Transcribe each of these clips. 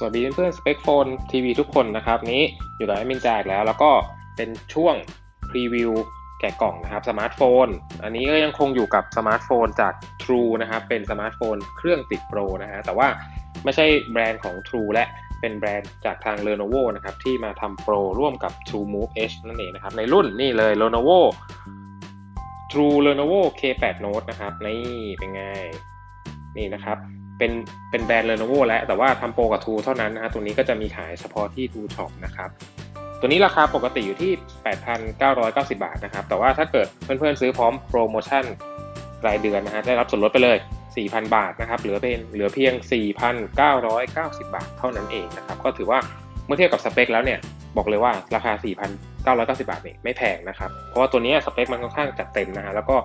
สวัสดีเพื่อนๆสเปคโฟนทีวีทุกคนนะครับ นี้อยู่กับแอมินจ่ายแล้ว แล้วก็เป็นช่วงพรีวิวแกะกล่องนะครับสมาร์ทโฟน อันนี้ก็ยังคงอยู่กับสมาร์ทโฟนจาก True นะครับ เป็นสมาร์ทโฟนเครื่องติดโปรนะฮะแต่ว่าไม่ใช่แบรนด์ของ True และเป็นแบรนด์จากทาง Lenovo นะครับ ที่มาทำโปรร่วมกับ True Move Edge นั่นเองนะครับ ในรุ่นนี่เลย Lenovo True Lenovo K8 Note นะครับ นี่เป็นไง นี่นะครับ เป็นเป็นแบรนด์ Lenovo แล้วแต่ว่าทำโปรกับ True เท่านั้นนะฮะตัวนี้ก็จะมีขายเฉพาะที่ True Shop นะครับตัวนี้ราคาปกติอยู่ที่ 8,990 บาทนะครับ แต่ว่าถ้าเกิดเพื่อนๆซื้อพร้อมโปรโมชั่นรายเดือนนะฮะได้รับส่วนลดไปเลย 4,000 บาทนะครับเหลือเป็นเหลือเพียง 4,990 บาทเท่านั้นเองนะครับ ก็ถือว่าเมื่อเทียบกับสเปคแล้วเนี่ยบอกเลยว่าราคา 4,990 บาทนี่ไม่แพงนะครับ เพราะว่าตัวนี้สเปคมันค่อนข้างจัดเต็มนะฮะแล้วก็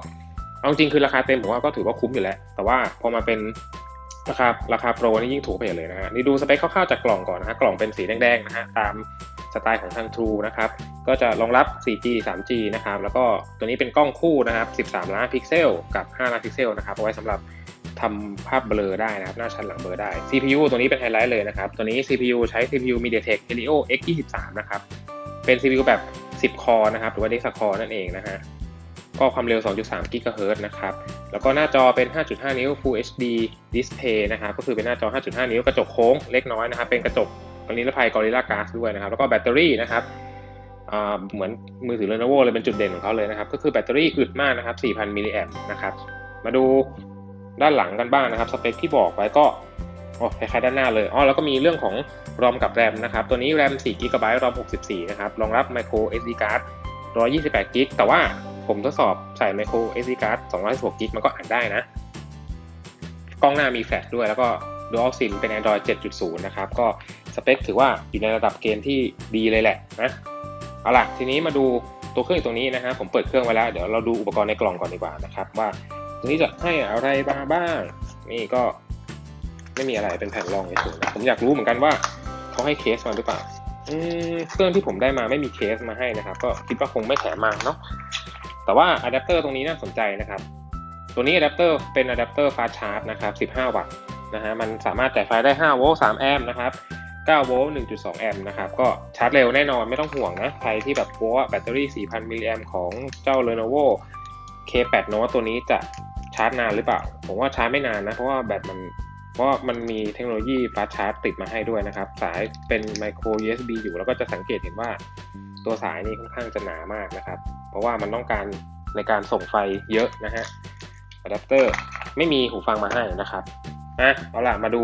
เอาจริงคือราคาเต็มผมว่าก็ถือว่าคุ้มอยู่แล้ว แต่ว่าพอมาเป็น ราคาราคาโปรนี่ยิ่งถูกไปเลยนะฮะนี่ดูสเปคคร่าวๆจากกล่องก่อนนะฮะกล่องเป็นสีแดงๆนะฮะตามสไตล์ของทาง True นะครับก็จะรองรับ 4G 3G นะครับแล้วก็ตัวนี้เป็นกล้องคู่นะครับ 13 ล้านพิกเซลกับ 5 ล้านพิกเซลนะครับเอาไว้สำหรับทำภาพเบลอได้นะครับ หน้าชั้นหลังเบลอได้ CPU ตัวนี้เป็นไฮไลท์เลยนะครับ ตัวนี้ CPU ใช้ CPU MediaTek Helio X23 นะครับ เป็น CPU แบบ 10 คอร์นะครับ หรือว่า Dexa Core นั่นเองนะฮะ ก็ความเร็ว 2.3 GHz นะครับ แล้วก็หน้าจอเป็น 5.5 นิ้ว Full HD Display นะครับ ก็คือเป็นหน้าจอ 5.5 นิ้ว กระจกโค้งเล็กน้อยนะครับ เป็นกระจกกรณีรภัยกอริลลากาสด้วยนะครับ แล้วก็แบตเตอรี่นะครับเหมือนมือถือ Lenovo เลยเป็นจุดเด่นของเขาเลยนะครับ ก็คือแบตเตอรี่อึดมากนะครับ 4,000 มิลลิแอมป์นะครับ มาดูด้านหลังกันบ้างนะครับ สเปคที่บอกไว้ก็โอ้คล้ายๆด้านหน้าเลยอ๋อแล้วก็มีเรื่องของรอมกับแรมนะครับ ตัวนี้แรม4 g b รอม64 นะครับ รองรับ micro SD card 128 g b แต่ว่า ผมทดสอบใส่ micro SD card 216 g b มันก็อ่านได้นะ กล้องหน้ามีแฟลชด้วยแล้วก็ Dual SIM เป็น Android 7.0 นะครับ ก็สเปคถือว่าอยู่ในระดับเกณฑ์ที่ดีเลยแหละนะ เอาล่ะ ทีนี้มาดูตัวเครื่องตรงนี้นะฮะ ผมเปิดเครื่องไว้แล้ว เดี๋ยวเราดูอุปกรณ์ในกล่องก่อนดีกว่านะครับ ว่าตัวนี้จะให้อะไรมาบ้าง นี่ก็ไม่มีอะไรเป็นแผ่นรองเฉยๆผมอยากรู้เหมือนกันว่าเขาให้เคสมาหรือเปล่าเครื่องที่ผมได้มาไม่มีเคสมาให้นะครับ ก็คิดว่าคงไม่แถมมาเนาะ แต่ว่าอะแดปเตอร์ตรงนี้น่าสนใจนะครับ ตัวนี้อะแดปเตอร์เป็นอะแดปเตอร์ฟาชาร์จนะครับ 15 วัตต์นะฮะ มันสามารถจ่ายไฟได้ 5 โวลต์ 3 แอมป์นะครับ 9 โวลต์ 1.2 แอมป์นะครับ ก็ชาร์จเร็วแน่นอนไม่ต้องห่วงนะ ใครที่แบบกลัวแบตเตอรี่ 4,000 มิลลิแอมป์ของเจ้า Lenovo K8 Note ตัวนี้จะชาร์จนานหรือเปล่า ผมว่าชาร์จไม่นานนะ เพราะว่าแบตมัน เพราะมันมีเทคโนโลยีฟาชาร์จติดมาให้ด้วยนะครับ สายเป็น micro USB อยู่ แล้วก็จะสังเกตเห็นว่า ตัวสายนี่ค่อนข้างจะหนามากนะครับ เพราะว่ามันต้องการในการส่งไฟเยอะนะฮะอะแดปเตอร์ไม่มีหูฟังมาให้นะครับอะเอาล่ะมาดู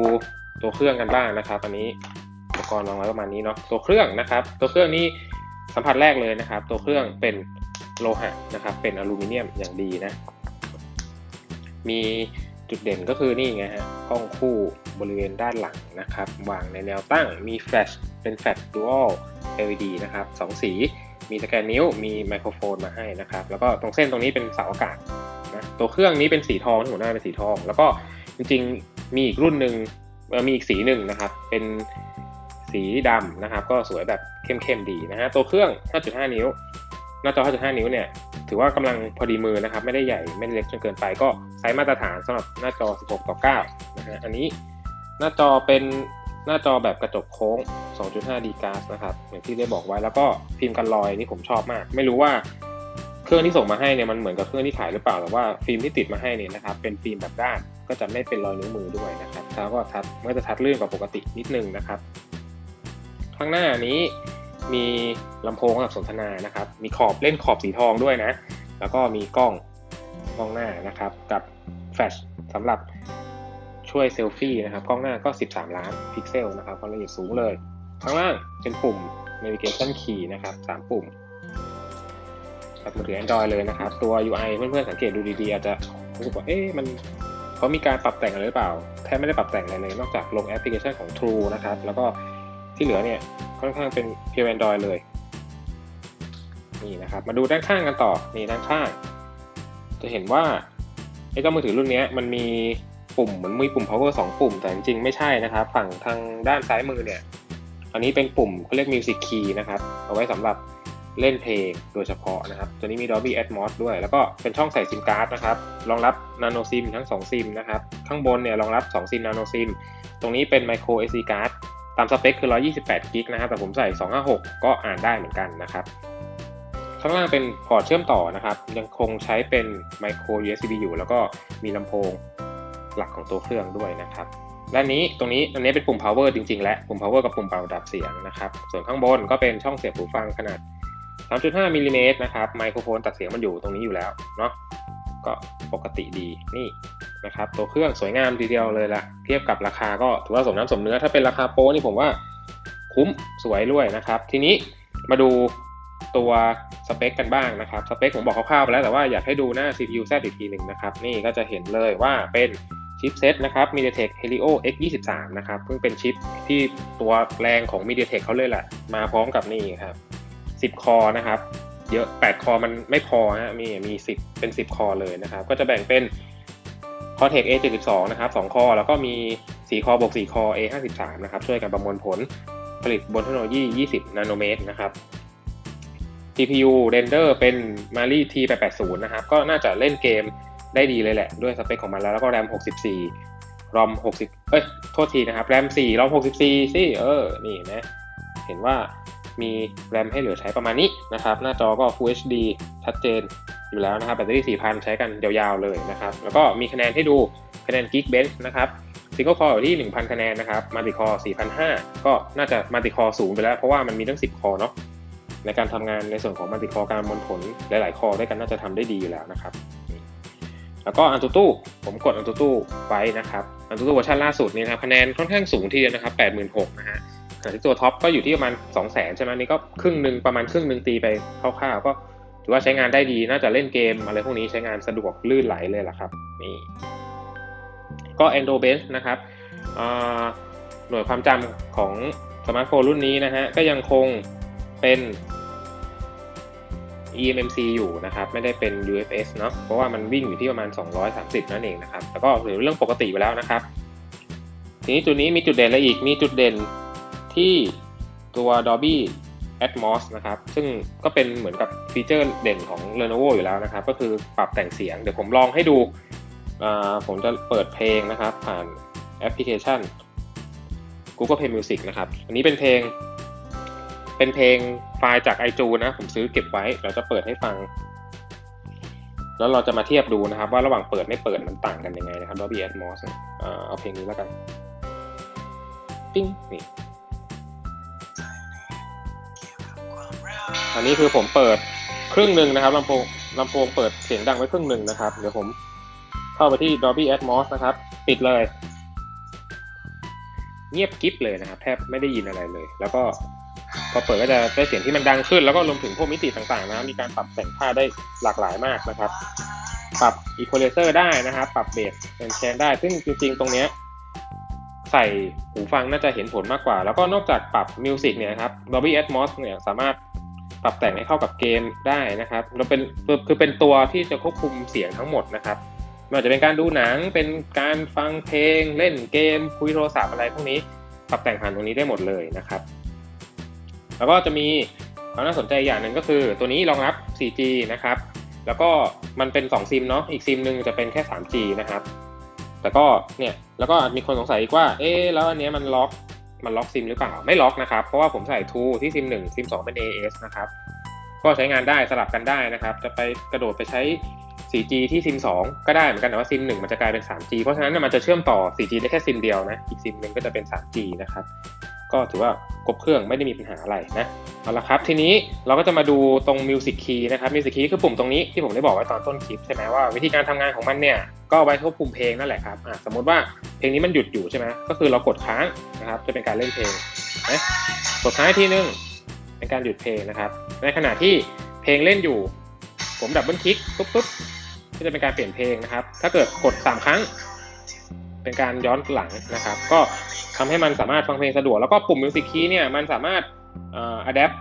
ตัวเครื่องกันบ้างนะครับ อันนี้อุปกรณ์วางไว้ประมาณนี้เนาะตัวเครื่องนะครับ ตัวเครื่องนี้สัมผัสแรกเลยนะครับ ตัวเครื่องเป็นโลหะนะครับ เป็นอลูมิเนียมอย่างดีนะ มีจุดเด่นก็คือนี่ไงฮะกล้องคู่ บริเวณด้านหลังนะครับ วางในแนวตั้งมีแฟลชเป็นแฟลชดูอัล LED นะครับสองสีมีสแกนนิ้วมีไมโครโฟนมาให้นะครับ แล้วก็ตรงเส้นตรงนี้เป็นเสาอากาศนะตัวเครื่องนี้เป็นสีทองหัวหน้าเป็นสีทอง แล้วก็จริงๆมีอีกรุ่นหนึ่งมีอีกสีหนึ่งนะครับ เป็นสีดำนะครับ ก็สวยแบบเข้มๆดีนะฮะตัวเครื่อง 5.5 นิ้ว หน้าจอ 5.5 นิ้วเนี่ยถือว่ากำลังพอดีมือนะครับ ไม่ได้ใหญ่ไม่ได้เล็กจนเกินไปก็ไซส์มาตรฐานสำหรับหน้าจอ 16 ต่อ 9 นะฮะอันนี้ หน้าจอเป็นหน้าจอแบบกระจกโค้ง 2.5ดีกาสนะครับ อย่างที่ได้บอกไว้แล้วก็พิมพ์กันรอยนี่ผมชอบมาก ไม่รู้ว่าเครื่องที่ส่งมาให้เนี่ยมันเหมือนกับเครื่องที่ขายหรือเปล่าแต่ว่าฟิล์มที่ติดมาให้เนี่ยนะครับเป็นฟิล์มแบบด้านก็จะไม่เป็นรอยนิ้วมือด้วยนะครับแล้วก็ทัดมันจะทัดลื่นกว่าปกตินิดนึงนะครับข้างหน้านี้มีลำโพงสำหรับสนทนานะครับ มีขอบเล่นขอบสีทองด้วยนะ แล้วก็มีกล้องกล้องหน้านะครับ กับแฟลชสำหรับ ช่วยเซลฟี่นะครับกล้องหน้าก็ 13 ล้านพิกเซลนะครับความละเอียดสูงเลย ข้างล่างเป็นปุ่ม navigation key นะครับ 3 ปุ่มแบบมือถือ Android เลยนะครับ ตัว UI เพื่อนๆสังเกตดูดีๆ อาจจะรู้สึกว่าเอ๊ะมันเขามีการปรับแต่งอะไรหรือเปล่า แทบไม่ได้ปรับแต่งอะไรเลย นอกจากลงแอปพลิเคชันของ True นะครับ แล้วก็ที่เหลือเนี่ยค่อนข้างเป็นเพียว Android เลยนี่นะครับ มาดูด้านข้างกันต่อนี่ด้านข้าง จะเห็นว่าไอ้เจ้ามือถือรุ่นนี้มันมี ปุ่มเหมือนมีปุ่ม power 2ปุ่ม แต่จริงๆไม่ใช่นะครับ ฝั่งทางด้านซ้ายมือเนี่ย อันนี้เป็นปุ่มเขาเรียก music key นะครับ เอาไว้สำหรับเล่นเพลงโดยเฉพาะนะครับ ตัวนี้มี Dolby Atmos ด้วย แล้วก็เป็นช่องใส่ซิมการ์ดนะครับ รองรับ nano sim ทั้ง 2 ซิมนะครับ ข้างบนเนี่ยรองรับ 2 ซิม nano sim ตรงนี้เป็น micro SD card ตามสเปคคือ 128กิกนะครับ แต่ผมใส่ 256 ก็อ่านได้เหมือนกันนะครับ ข้างล่างเป็นพอร์ตเชื่อมต่อนะครับ ยังคงใช้เป็น micro USB อยู่ แล้วก็มีลำโพง หลักของตัวเครื่องด้วยนะครับด้านนี้ตรงนี้อันนี้เป็นปุ่ม power จริงๆ และปุ่ม power กับปุ่มเป่าดับเสียงนะครับ ส่วนข้างบนก็เป็นช่องเสียบหูฟังขนาด 3.5มิลลิเมตรนะครับ ไมโครโฟนตัดเสียงมันอยู่ตรงนี้อยู่แล้วเนาะ ก็ปกติดีนี่นะครับ ตัวเครื่องสวยงามทีเดียวเลยละ เทียบกับราคาก็ถือว่าสมน้ำสมเนื้อ ถ้าเป็นราคาโปรนี่ผมว่าคุ้มสวยด้วยนะครับ ทีนี้มาดูตัวสเปคกันบ้างนะครับ สเปคผมบอกคร่าวๆไปแล้วแต่ว่าอยากให้ดูหน้า CPU Z อีกทีหนึ่งนะครับ นี่ก็จะเห็นเลยว่าเป็น ชิปเซตนะครับ MediaTek Helio X23 นะครับซึ่งเป็นชิปที่ตัวแรงของ MediaTek เขาเลยแหละ มาพร้อมกับนี่ครับ 10 คอนะครับ เยอะ 8 คอมันไม่พอฮะมีมี 10 เป็น 10 คอเลยนะครับ ก็จะแบ่งเป็น Cortex A72 นะครับ 2 คอ แล้วก็มี 4 คอบวก 4 คอ A53 นะครับ ช่วยกันประมวลผลผลิตบนเทคโนโลยี 20 นาโนเมตรนะครับ CPU render เป็น Mali T880 นะครับ ก็น่าจะเล่นเกม ได้ดีเลยแหละด้วยสเปคของมันแล้วแล้วก็ RAM 64 ROM 60 เอ้ย โทษทีนะครับ RAM 4 ROM 64 สิเออ นี่นะ เห็นว่ามีแรมให้เหลือใช้ประมาณนี้นะครับ หน้าจอก็ Full HD ชัดเจนอยู่แล้วนะครับ แบตเตอรี่ 4,000 ใช้กันยาวๆเลยนะครับ แล้วก็มีคะแนนให้ดูคะแนน Geekbench นะครับ Single Core อยู่ที่ 1,000 คะแนนนะครับ Multi Core 4,500 ก็น่าจะ Multi Core สูงไปแล้ว เพราะว่ามันมีตั้ง 10 คอเนาะในการทำงานในส่วนของ Multi Core การมวลผลหลาย ๆ คอด้วยกันน่าจะทำได้ดีอยู่แล้วนะครับ แล้วก็ Antutu ผมกด Antutu ไว้นะครับ Antutu เวอร์ชันล่าสุดนี้นะครับคะแนนค่อนข้างสูงทีเดียวนะครับ86,000นะฮะแต่ที่ตัวท็อปก็อยู่ที่ประมาณ 2 0 0 0 0 0 ใช่ไหมนี่ก็ครึ่งหนึ่งประมาณครึ่งหนึ่งตีไปคร่าวๆก็ถือว่าใช้งานได้ดีน่าจะเล่นเกมอะไรพวกนี้ใช้งานสะดวกลื่นไหลเลยล่ะครับนี่ก็ Endo Bench นะครับหน่วยความจำของสมาร์ทโฟนรุ่นนี้นะฮะก็ยังคงเป็น eMMC อยู่นะครับ ไม่ได้เป็น UFS เนาะเพราะว่ามันวิ่งอยู่ที่ประมาณ 230 นั่นเองนะครับแล้วก็ถือเรื่องปกติไปแล้วนะครับ ทีนี้จุดนี้มีจุดเด่นอะไรอีกมีจุดเด่นที่ตัว Dolby Atmos นะครับ ซึ่งก็เป็นเหมือนกับฟีเจอร์เด่นของ Lenovo อยู่แล้วนะครับ ก็คือปรับแต่งเสียง เดี๋ยวผมลองให้ดู ผมจะเปิดเพลงนะครับ ผ่านแอปพลิเคชัน Google Play Music นะครับ อันนี้เป็นเพลง เป็นเพลงไฟล์จาก iTunes นะ ผมซื้อเก็บไว้ เราจะเปิดให้ฟัง แล้วเราจะมาเทียบดูนะครับ ว่าระหว่างเปิดไม่เปิดมันต่างกันยังไงนะครับ Dolby Atmos อ่าเอาเพลงนี้แล้วกัน ปิ้งนี่อันนี้คือผมเปิดครึ่งหนึ่งนะครับลำโพงลำโพงเปิดเสียงดังไว้ครึ่งหนึ่งนะครับ เดี๋ยวผมเข้าไปที่ Dolby Atmos นะครับ ปิดเลย เงียบกิ๊บเลยนะครับ แทบไม่ได้ยินอะไรเลย แล้วก็ พอเปิดก็จะได้เสียงที่มันดังขึ้น แล้วก็รวมถึงพวกมิติต่างๆนะมีการปรับแต่งค่าได้หลากหลายมากนะครับ ปรับ Equalizer ได้นะครับ ปรับเบสเป็นแชนได้ ซึ่งจริงๆ ตรงเนี้ยใส่หูฟังน่าจะเห็นผลมากกว่า แล้วก็นอกจากปรับมิวสิกเนี่ยครับ Dolby Atmos เนี่ยสามารถปรับแต่งให้เข้ากับเกมได้นะครับเราเป็นคือเป็นตัวที่จะควบคุมเสียงทั้งหมดนะครับไม่ว่าจะเป็นการดูหนัง เป็นการฟังเพลง เล่นเกม คุยโทรศัพท์อะไรพวกนี้ ปรับแต่งผ่านตรงนี้ได้หมดเลยนะครับ แล้วก็จะมีความน่าสนใจอย่างหนึ่งก็คือ ตัวนี้รองรับ 4G นะครับ แล้วก็มันเป็น 2 ซิมเนาะ อีกซิมหนึ่งจะเป็นแค่ 3G นะครับ แต่ก็เนี่ย แล้วก็มีคนสงสัยอีกว่า เอ๊แล้วอันเนี้ยมันล็อก มันล็อกซิมหรือเปล่า ไม่ล็อกนะครับ เพราะว่าผมใส่ True ที่ซิม 1 ซิม 2 เป็น AS นะครับ ก็ใช้งานได้สลับกันได้นะครับ จะไปกระโดดไปใช้ 4G ที่ซิม 2 ก็ได้เหมือนกันแต่ว่าซิม 1 มันจะกลายเป็น 3G เพราะฉะนั้นมันจะเชื่อมต่อ 4G ได้แค่ซิมเดียวนะ อีกซิมหนึ่งก็จะเป็น 3G นะครับ ก็ถือว่าครบเครื่องไม่ได้มีปัญหาอะไรนะเอาละครับทีนี้เราก็จะมาดูตรง Music Key นะครับ Music Key คือปุ่มตรงนี้ที่ผมได้บอกไว้ตอนต้นคลิปใช่ไหมว่าวิธีการทำงานของมันเนี่ยก็ไว้ควบคุมเพลงนั่นแหละครับอะสมมติว่าเพลงนี้มันหยุดอยู่ใช่ไหมก็คือเรากดค้างนะครับจะเป็นการเล่นเพลงนะกดค้างอีกทีนึงเป็นการหยุดเพลงนะครับ ในขณะที่เพลงเล่นอยู่ ผมดับเบิลคลิกปุ๊บปุ๊บก็จะเป็นการเปลี่ยนเพลงนะครับ ถ้าเกิดกด3ครั้ง เป็นการย้อนหลังนะครับ ก็ทำให้มันสามารถฟังเพลงสะดวก แล้วก็ปุ่ม Music Key เนี่ยมันสามารถอ่อ adapt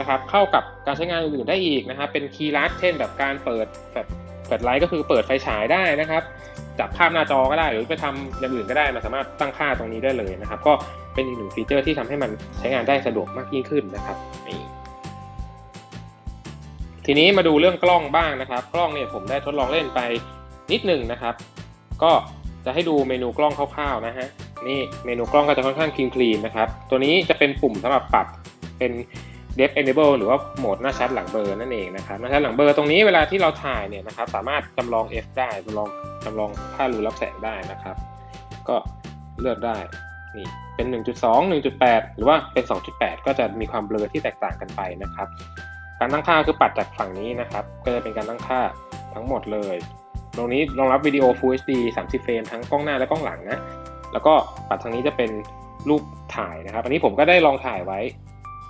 นะครับเข้ากับการใช้งานอื่นๆได้อีกนะครับ เป็นคีย์ลัดเช่นแบบการเปิดแบบเปิดไลท์ก็คือเปิดไฟฉายได้นะครับจับภาพหน้าจอก็ได้ หรือไปทำอย่างอื่นก็ได้มันสามารถตั้งค่าตรงนี้ได้เลยนะครับ ก็เป็นอีกหนึ่งฟีเจอร์ที่ทำให้มันใช้งานได้สะดวกมากยิ่งขึ้นนะครับนี่ทีนี้มาดูเรื่องกล้องบ้างนะครับ กล้องเนี่ยผมได้ทดลองเล่นไปนิดหนึ่งนะครับ ก็ จะให้ดูเมนูกล้องคร่าวๆนะฮะนี่เมนูกล้องก็จะค่อนข้างคลีนคลีนนะครับ ตัวนี้จะเป็นปุ่มสำหรับปรับเป็น depth enable หรือว่าโหมดหน้าชัดหลังเบลอร์นั่นเองนะครับหน้าชัดหลังเบลอร์ตรงนี้เวลาที่เราถ่ายเนี่ยนะครับสามารถจำลอง f ได้จำลองจำลองค่ารูรับแสงได้นะครับ ก็เลือกได้นี่เป็น 1.2 1.8 หรือว่าเป็น 2.8 ก็จะมีความเบลอที่แตกต่างกันไปนะครับ การตั้งค่าคือปัดจากฝั่งนี้นะครับ ก็จะเป็นการตั้งค่าทั้งหมดเลย ตรงนี้รองรับวิดีโอ Full HD 30 เฟรมทั้งกล้องหน้าและกล้องหลังนะ แล้วก็ปัดทางนี้จะเป็นรูปถ่ายนะครับ อันนี้ผมก็ได้ลองถ่ายไว้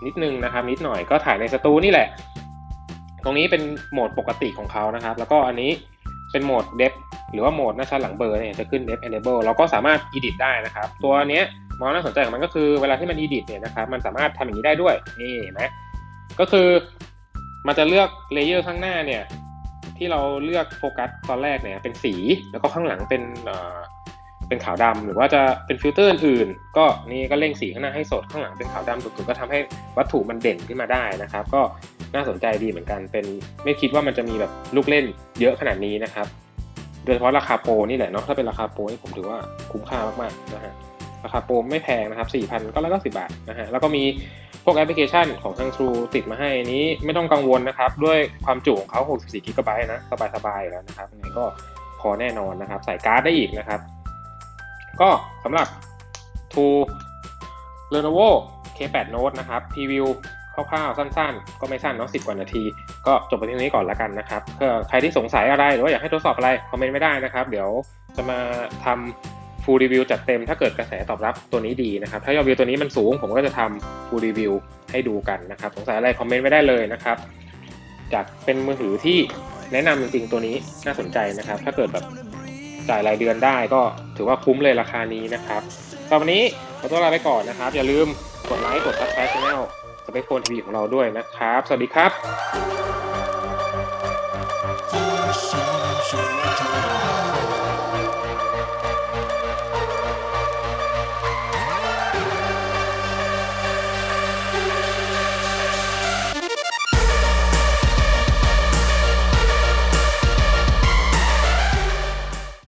นิดนึงนะครับ นิดหน่อยก็ถ่ายในสตูนี่แหละ ตรงนี้เป็นโหมดปกติของเขานะครับ แล้วก็อันนี้เป็นโหมด depth หรือว่าโหมดหน้าชัดหลังเบอร์เนี่ยจะขึ้น depth enable เราก็สามารถ edit ได้นะครับ ตัวเนี้ยมองน่าสนใจของมันก็คือเวลาที่มัน edit เนี่ยนะครับ มันสามารถทำอย่างนี้ได้ด้วย นี่เห็นไหมก็คือมันจะเลือกเลเยอร์ข้างหน้าเนี่ย ที่เราเลือกโฟกัสตอนแรกเนี่ยเป็นสี แล้วก็ข้างหลังเป็นเป็นขาวดำหรือว่าจะเป็นฟิลเตอร์อื่นก็นี่ก็เร่งสีข้างหน้าให้สดข้างหลังเป็นขาวดำสุดๆก็ทำให้วัตถุมันเด่นขึ้นมาได้นะครับ ก็น่าสนใจดีเหมือนกันเป็นไม่คิดว่ามันจะมีแบบลูกเล่นเยอะขนาดนี้นะครับ โดยเฉพาะราคาโปรนี่แหละเนาะถ้าเป็นราคาโปรนี่ผมถือว่าคุ้มค่ามากๆนะฮะ ราคาโปรไม่แพงนะครับ4,000ก็แล้วก็10บาทนะฮะแล้วก็มีพวกแอปพลิเคชันของทาง True ติดมาให้นี้ไม่ต้องกังวลนะครับ ด้วยความจุของเขา64กิกะไบต์นะ สบายๆอยู่แล้วนะครับยังไงก็พอแน่นอนนะครับ ใส่การ์ดได้อีกนะครับ ก็สำหรับ True Lenovo K8 Note นะครับพรีวิวคร่าวๆสั้นๆ ก็ไม่สั้นเนาะ10กว่านาที ก็จบไปที่นี้ก่อนแล้วกันนะครับเพื่อใครที่สงสัยอะไรหรือว่าอยากให้ทดสอบอะไรคอมเมนต์ไม่ได้นะครับ เดี๋ยวจะมาทำ full review จัดเต็มถ้าเกิดกระแสตอบรับตัวนี้ดีนะครับ ถ้ายอดวิวตัวนี้มันสูงผมก็จะทำ full review ให้ดูกันนะครับสงสัยอะไรคอมเมนต์ไม่ได้เลยนะครับจากเป็นมือถือที่แนะนำจริงๆตัวนี้น่าสนใจนะครับ ถ้าเกิดแบบจ่ายรายเดือนได้ก็ถือว่าคุ้มเลยราคานี้นะครับสำหรับวันนี้ขอตัวลาไปก่อนนะครับ อย่าลืมกดไลค์กด subscribe channel สเปคโฟนทีวีของเราด้วยนะครับ สวัสดีครับ